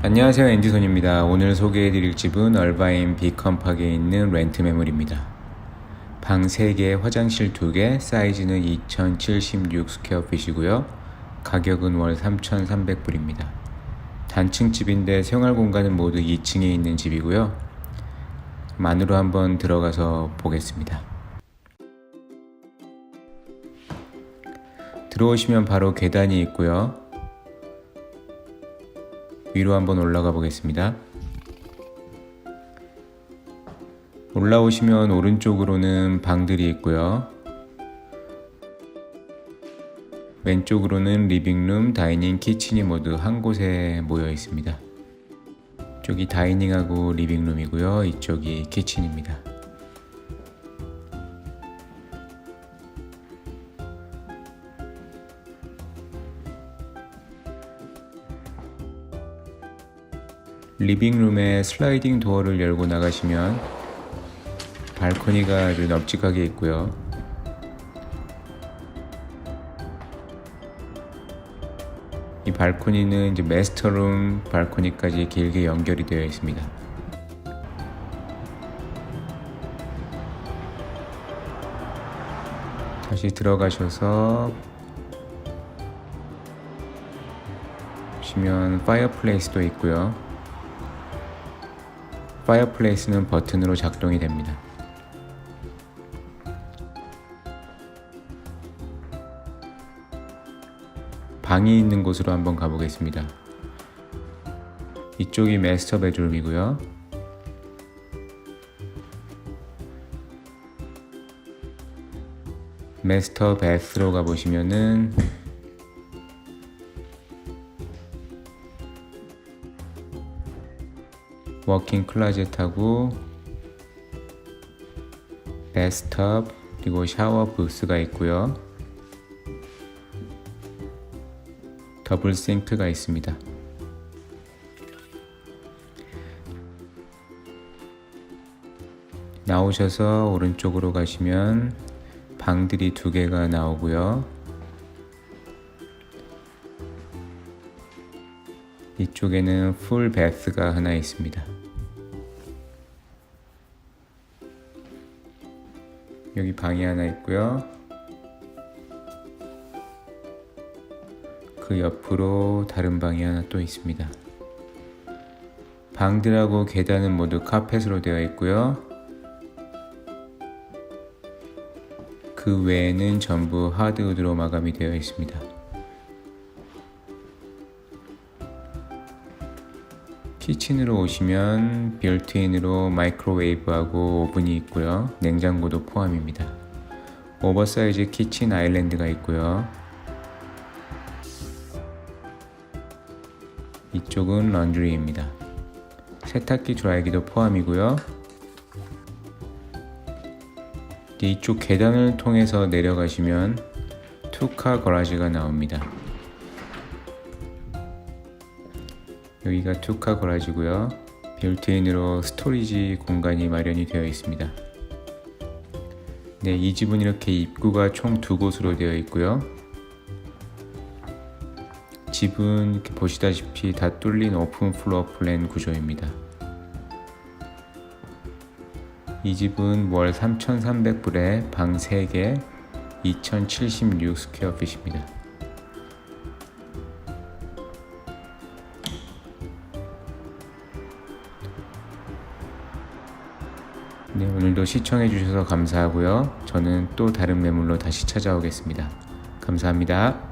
안녕하세요 엔디손입니다. 오늘 소개해드릴 집은 얼바인 비컴팍에 있는 렌트 매물입니다. 방 3개, 화장실 2개, 사이즈는 2076 스퀘어핏이고요. 가격은 월 3,300불입니다. 단층 집인데 생활 공간은 모두 2층에 있는 집이고요. 안으로 한번 들어가서 보겠습니다. 들어오시면 바로 계단이 있고요. 위로 한번 올라가 보겠습니다. 올라오시면 오른쪽으로는 방들이 있고요. 왼쪽으로는 리빙룸, 다이닝, 키친이 모두 한 곳에 모여 있습니다. 이쪽이 다이닝하고 리빙룸이고요. 이쪽이 키친입니다. 리빙룸의 슬라이딩 도어를 열고 나가시면 발코니가 아주 널찍하게 있고요. 이 발코니는 이제 메스터룸 발코니까지 길게 연결이 되어 있습니다. 다시 들어가셔서 보시면 파이어플레이스도 있고요. 파이어플레이스는 버튼으로 작동이 됩니다. 방이 있는 곳으로 한번 가보겠습니다. 이쪽이 마스터 베드룸이고요. 마스터 베스로 가보시면은 워킹 클라젯하고 베스트업 그리고 샤워 부스가 있고요. 더블 싱크가 있습니다. 나오셔서 오른쪽으로 가시면 방들이 두 개가 나오고요. 이쪽에는 풀 베스가 하나 있습니다. 여기 방이 하나 있고요. 그 옆으로 다른 방이 하나 또 있습니다. 방들하고 계단은 모두 카펫으로 되어 있고요. 그 외에는 전부 하드우드로 마감이 되어 있습니다. 키친으로 오시면 빌트인으로 마이크로웨이브하고 오븐이 있고요. 냉장고도 포함입니다. 오버사이즈 키친 아일랜드가 있고요. 이쪽은 런드리입니다. 세탁기 드라이기도 포함이고요. 이쪽 계단을 통해서 내려가시면 투카 거라지가 나옵니다. 여기가 투카 거라지고요. 빌트인으로 스토리지 공간이 마련이 되어 있습니다. 네, 이 집은 이렇게 입구가 총 두 곳으로 되어 있고요. 집은 보시다시피 다 뚫린 오픈 플로어 플랜 구조입니다. 이 집은 월 3,300불에 방 3개 2,076 스퀘어핏입니다. 네, 오늘도 시청해 주셔서 감사하고요. 저는 또 다른 매물로 다시 찾아오겠습니다. 감사합니다.